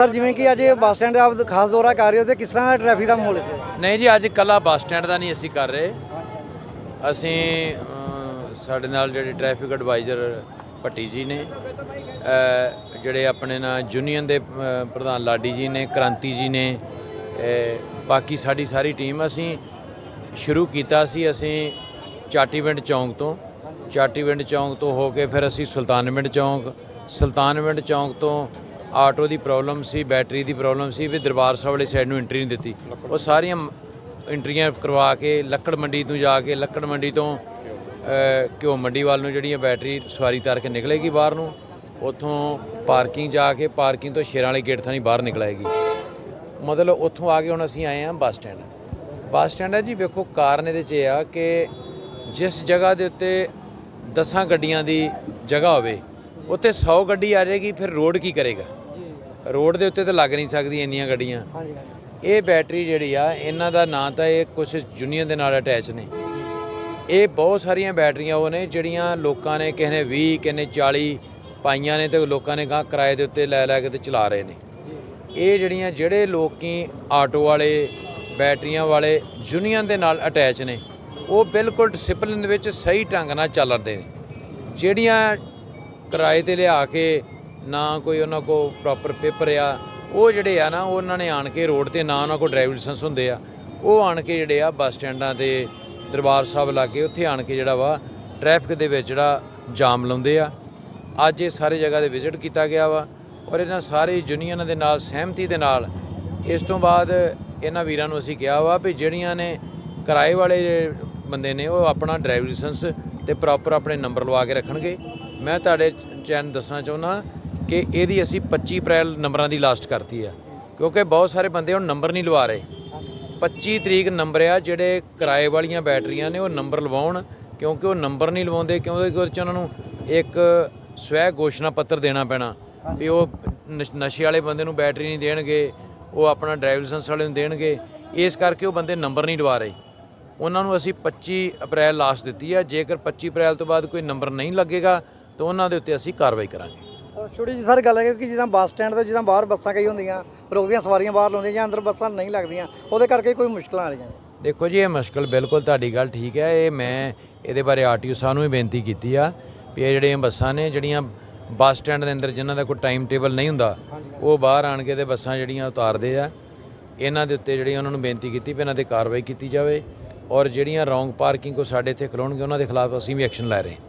Sir ਜਿਵੇਂ ਕਿ ਅੱਜ ਇਹ ਬੱਸ ਸਟੈਂਡ ਆਪ ਖਾਸ ਦੌਰਾ ਕਰ ਰਹੇ ਹੋ ਤੇ ਕਿਸ ਤਰ੍ਹਾਂ ਦਾ ਟ੍ਰੈਫਿਕ ਦਾ ਮਾਹੌਲ ਹੈ ਨਹੀਂ ਜੀ ਅੱਜ ਕੱਲਾ ਬੱਸ ਸਟੈਂਡ ਦਾ ਨਹੀਂ ਅਸੀਂ ਕਰ ਰਹੇ। ਅਸੀਂ ਅਮ, ਸਾਡੇ ਨਾਲ ਜਿਹੜੇ ਟ੍ਰੈਫਿਕ ਐਡਵਾਈਜ਼ਰ ਭੱਟੀ ਜੀ ਨੇ ਅ, ਜਿਹੜੇ ਆਪਣੇ ਨਾਲ ਯੂਨੀਅਨ ਦੇ ਅ, ਪ੍ਰਧਾਨ ਲਾਡੀ ਜੀ ਨੇ ਕ੍ਰਾਂਤੀ ਜੀ ਨੇ ਅ, ਬਾਕੀ ਸਾਡੀ ਸਾਰੀ ਟੀਮ ਅਸੀਂ ਸ਼ੁਰੂ ਕੀਤਾ ਸੀ ਅਸੀਂ ਚਾਟੀਵਿੰਡ ਚੌਂਕ ਤੋਂ। ਚਾਟੀਵਿੰਡ ਚੌਂਕ ਤੋਂ ਹੋ ਕੇ ਫਿਰ ਅਸੀਂ ਸੁਲਤਾਨਵਿੰਡ ਚੌਂਕ ਸੁਲਤਾਨਵਿੰਡ ਚੌਂਕ ਤੋਂ ਆਟੋ ਦੀ ਪ੍ਰੋਬਲਮ ਸੀ, ਬੈਟਰੀ ਦੀ ਪ੍ਰੋਬਲਮ ਸੀ ਵੀ ਦਰਬਾਰ ਸਾਹਿਬ ਵਾਲੀ ਸਾਈਡ ਨੂੰ ਐਂਟਰੀ ਨਹੀਂ ਦਿੱਤੀ। ਉਹ ਸਾਰੀਆਂ ਐਂਟਰੀਆਂ ਕਰਵਾ ਕੇ, ਲੱਕੜ ਮੰਡੀ ਤੋਂ ਜਾ ਕੇ, ਲੱਕੜ ਮੰਡੀ ਤੋਂ ਘਿਓ ਮੰਡੀ ਵੱਲ ਨੂੰ ਜਿਹੜੀਆਂ ਬੈਟਰੀ ਸਵਾਰੀ ਤਾਰ ਕੇ ਨਿਕਲੇਗੀ ਬਾਹਰ ਨੂੰ, ਉੱਥੋਂ ਪਾਰਕਿੰਗ ਜਾ ਕੇ, ਪਾਰਕਿੰਗ ਤੋਂ ਸ਼ੇਰਾਂ ਵਾਲੇ ਗੇਟ ਥਾਣੀ ਬਾਹਰ ਨਿਕਲੇਗੀ। ਮਤਲਬ ਉੱਥੋਂ ਆ ਕੇ ਹੁਣ ਅਸੀਂ ਆਏ ਹਾਂ ਬੱਸ ਸਟੈਂਡ। ਬੱਸ ਸਟੈਂਡ ਹੈ ਜੀ, ਵੇਖੋ ਕਾਰਨ ਇਹਦੇ 'ਚ ਇਹ ਆ ਕਿ ਜਿਸ ਜਗ੍ਹਾ ਦੇ ਉੱਤੇ ਦਸਾਂ ਗੱਡੀਆਂ ਦੀ ਜਗ੍ਹਾ ਹੋਵੇ, ਉੱਥੇ 100 ਗੱਡੀ ਆ ਜਾਏਗੀ, ਫਿਰ ਰੋਡ ਕੀ ਕਰੇਗਾ? ਰੋਡ ਦੇ ਉੱਤੇ ਤਾਂ ਲੱਗ ਨਹੀਂ ਸਕਦੀ ਇੰਨੀਆਂ ਗੱਡੀਆਂ। ਹਾਂਜੀ ਇਹ ਬੈਟਰੀ ਜਿਹੜੀ ਆ ਇਹਨਾਂ ਦਾ ਨਾਂ ਤਾਂ ਇਹ ਕੁਝ ਯੂਨੀਅਨ ਦੇ ਨਾਲ ਅਟੈਚ ਨੇ। ਇਹ ਬਹੁਤ ਸਾਰੀਆਂ ਬੈਟਰੀਆਂ ਉਹ ਨੇ ਜਿਹੜੀਆਂ ਲੋਕਾਂ ਨੇ ਕਿਸੇ ਨੇ 20 ਕਿਸੇ ਨੇ 40 ਪਾਈਆਂ ਨੇ ਤੇ ਲੋਕਾਂ ਨੇ ਗਾਂ ਕਿਰਾਏ ਦੇ ਉੱਤੇ ਲੈ ਲੈ ਕੇ ਤੇ ਚਲਾ ਰਹੇ ਨੇ। ਇਹ ਜਿਹੜੀਆਂ ਜਿਹੜੇ ਲੋਕੀ ਆਟੋ ਵਾਲੇ ਬੈਟਰੀਆਂ ਵਾਲੇ ਯੂਨੀਅਨ ਦੇ ਨਾਲ ਅਟੈਚ ਨੇ ਉਹ ਬਿਲਕੁਲ ਡਿਸਪਲਿਨ ਦੇ ਵਿੱਚ ਸਹੀ ਢੰਗ ਨਾਲ ਚੱਲਦੇ ਨੇ। ਜਿਹੜੀਆਂ ਕਿਰਾਏ ਤੇ ਲਿਆ ਕੇ ਨਾ ਕੋਈ ਉਹਨਾਂ ਕੋ ਪ੍ਰੋਪਰ ਪੇਪਰ ਆ। ਉਹ ਜਿਹੜੇ ਆ ਨਾ, ਉਹਨਾਂ ਨੇ ਆਣ ਕੇ ਰੋਡ ਤੇ ਨਾ ਉਹਨਾਂ ਕੋ ਡਰਾਈਵਿੰਗ ਲਾਇਸੈਂਸ ਹੁੰਦੇ ਆ। ਉਹ ਆਣ ਕੇ ਜਿਹੜੇ ਆ ਬੱਸ ਸਟੈਂਡਾਂ ਤੇ ਦਰਬਾਰ ਸਾਹਿਬ ਲਾਗੇ, ਉੱਥੇ ਆਣ ਕੇ ਜਿਹੜਾ ਵਾ ਟ੍ਰੈਫਿਕ ਦੇ ਵਿੱਚ ਜਿਹੜਾ ਜਾਮ ਲਾਉਂਦੇ ਆ। ਅੱਜ ਇਹ ਸਾਰੇ ਜਗ੍ਹਾ ਤੇ ਵਿਜ਼ਿਟ ਕੀਤਾ ਗਿਆ ਵਾ ਔਰ ਇਹਨਾਂ ਸਾਰੇ ਯੂਨੀਅਨਾਂ ਦੇ ਨਾਲ, ਸਹਿਮਤੀ ਦੇ ਨਾਲ ਇਸ ਤੋਂ ਬਾਅਦ ਇਹਨਾਂ ਵੀਰਾਂ ਨੂੰ ਅਸੀਂ ਕਿਹਾ ਵਾ ਵੀ ਜਿਹੜੀਆਂ ਨੇ ਕਿਰਾਏ ਵਾਲੇ ਬੰਦੇ ਨੇ, ਉਹ ਆਪਣਾ ਡਰਾਈਵਿੰਗ ਲਾਇਸੈਂਸ ਤੇ ਪ੍ਰੋਪਰ ਆਪਣੇ ਨੰਬਰ ਲਵਾ ਕੇ ਰੱਖਣਗੇ। ਮੈਂ ਤੁਹਾਡੇ ਚੈਨ ਦੱਸਣਾ ਚਾਹੁੰਦਾ ਕਿ ਇਹਦੀ ਅਸੀਂ 25 ਅਪ੍ਰੈਲ ਨੰਬਰਾਂ ਦੀ ਲਾਸਟ ਕਰਤੀ ਆ। ਕਿਉਂਕਿ ਬਹੁਤ ਸਾਰੇ ਬੰਦੇ ਹੁਣ ਨੰਬਰ ਨਹੀਂ ਲਵਾ ਰਹੇ। 25 ਤਰੀਕ ਨੰਬਰ ਆ, ਜਿਹੜੇ ਕਿਰਾਏ ਵਾਲੀਆਂ ਬੈਟਰੀਆਂ ਨੇ, ਉਹ ਨੰਬਰ ਲਵਾਉਣ। ਕਿਉਂਕਿ ਉਹ ਨੰਬਰ ਨਹੀਂ ਲਵਾਉਂਦੇ, ਕਿਉਂਕਿ ਉਹਦੇ 'ਚ ਉਹਨਾਂ ਨੂੰ ਇੱਕ ਸਵੈ ਘੋਸ਼ਣਾ ਪੱਤਰ ਦੇਣਾ ਪੈਣਾ ਵੀ ਉਹ ਨਸ਼- ਨਸ਼ੇ ਵਾਲੇ ਬੰਦੇ ਨੂੰ ਬੈਟਰੀ ਨਹੀਂ ਦੇਣਗੇ, ਉਹ ਆਪਣਾ ਡਰਾਈਵ ਲਾਇਸੈਂਸ ਵਾਲੇ ਨੂੰ ਦੇਣਗੇ। ਇਸ ਕਰਕੇ ਉਹ ਬੰਦੇ ਨੰਬਰ ਨਹੀਂ ਲਵਾ ਰਹੇ। ਉਹਨਾਂ ਨੂੰ ਅਸੀਂ 25 ਅਪ੍ਰੈਲ ਲਾਸਟ ਦਿੱਤੀ ਆ। ਜੇਕਰ 25 ਅਪ੍ਰੈਲ ਤੋਂ ਬਾਅਦ ਕੋਈ ਨੰਬਰ ਨਹੀਂ ਲੱਗੇਗਾ, ਤਾਂ ਉਹਨਾਂ ਦੇ ਉੱਤੇ ਅਸੀਂ ਕਾਰਵਾਈ ਕਰਾਂਗੇ। ਛੋਟੀ ਜੀ ਸਰ ਗੱਲ ਹੈ ਕਿ ਜਿੱਦਾਂ ਬੱਸ ਸਟੈਂਡ ਤੋਂ ਜਿੱਦਾਂ ਬਾਹਰ ਬੱਸਾਂ ਕਈ ਹੁੰਦੀਆਂ ਰੋਕਦੀਆਂ ਸਵਾਰੀਆਂ ਬਾਹਰ ਲਾਉਂਦੀਆਂ ਜਾਂ ਅੰਦਰ ਬੱਸਾਂ ਨਹੀਂ ਲੱਗਦੀਆਂ, ਉਹਦੇ ਕਰਕੇ ਕੋਈ ਮੁਸ਼ਕਲਾਂ ਆ ਰਹੀਆਂ ਨੇ। ਦੇਖੋ ਜੀ, ਇਹ ਮੁਸ਼ਕਲ ਬਿਲਕੁਲ ਤੁਹਾਡੀ ਗੱਲ ਠੀਕ ਹੈ। ਇਹ ਮੈਂ ਇਹਦੇ ਬਾਰੇ ਆਰਟੀਓ ਸਾਹਿਬ ਨੂੰ ਵੀ ਬੇਨਤੀ ਕੀਤੀ ਆ ਵੀ ਇਹ ਜਿਹੜੀਆਂ ਬੱਸਾਂ ਨੇ, ਜਿਹੜੀਆਂ ਬੱਸ ਸਟੈਂਡ ਦੇ ਅੰਦਰ ਜਿਨ੍ਹਾਂ ਦਾ ਕੋਈ ਟਾਈਮ ਟੇਬਲ ਨਹੀਂ ਹੁੰਦਾ, ਉਹ ਬਾਹਰ ਆਣ ਕੇ ਤੇ ਬੱਸਾਂ ਜਿਹੜੀਆਂ ਉਤਾਰਦੇ ਆ। ਇਹਨਾਂ ਦੇ ਉੱਤੇ ਜਿਹੜੀਆਂ ਉਹਨਾਂ ਨੂੰ ਬੇਨਤੀ ਕੀਤੀ ਵੀ ਇਹਨਾਂ ਤੇ ਕਾਰਵਾਈ ਕੀਤੀ ਜਾਵੇ ਔਰ ਜਿਹੜੀਆਂ ਰੋਂਗ ਪਾਰਕਿੰਗ ਕੋ ਸਾਡੇ ਇੱਥੇ ਖਲੋਣਗੇ, ਉਹਨਾਂ ਦੇ ਖਿਲਾਫ ਅਸੀਂ ਵੀ ਐਕਸ਼ਨ ਲੈ ਰਹੇ ਹਾਂ।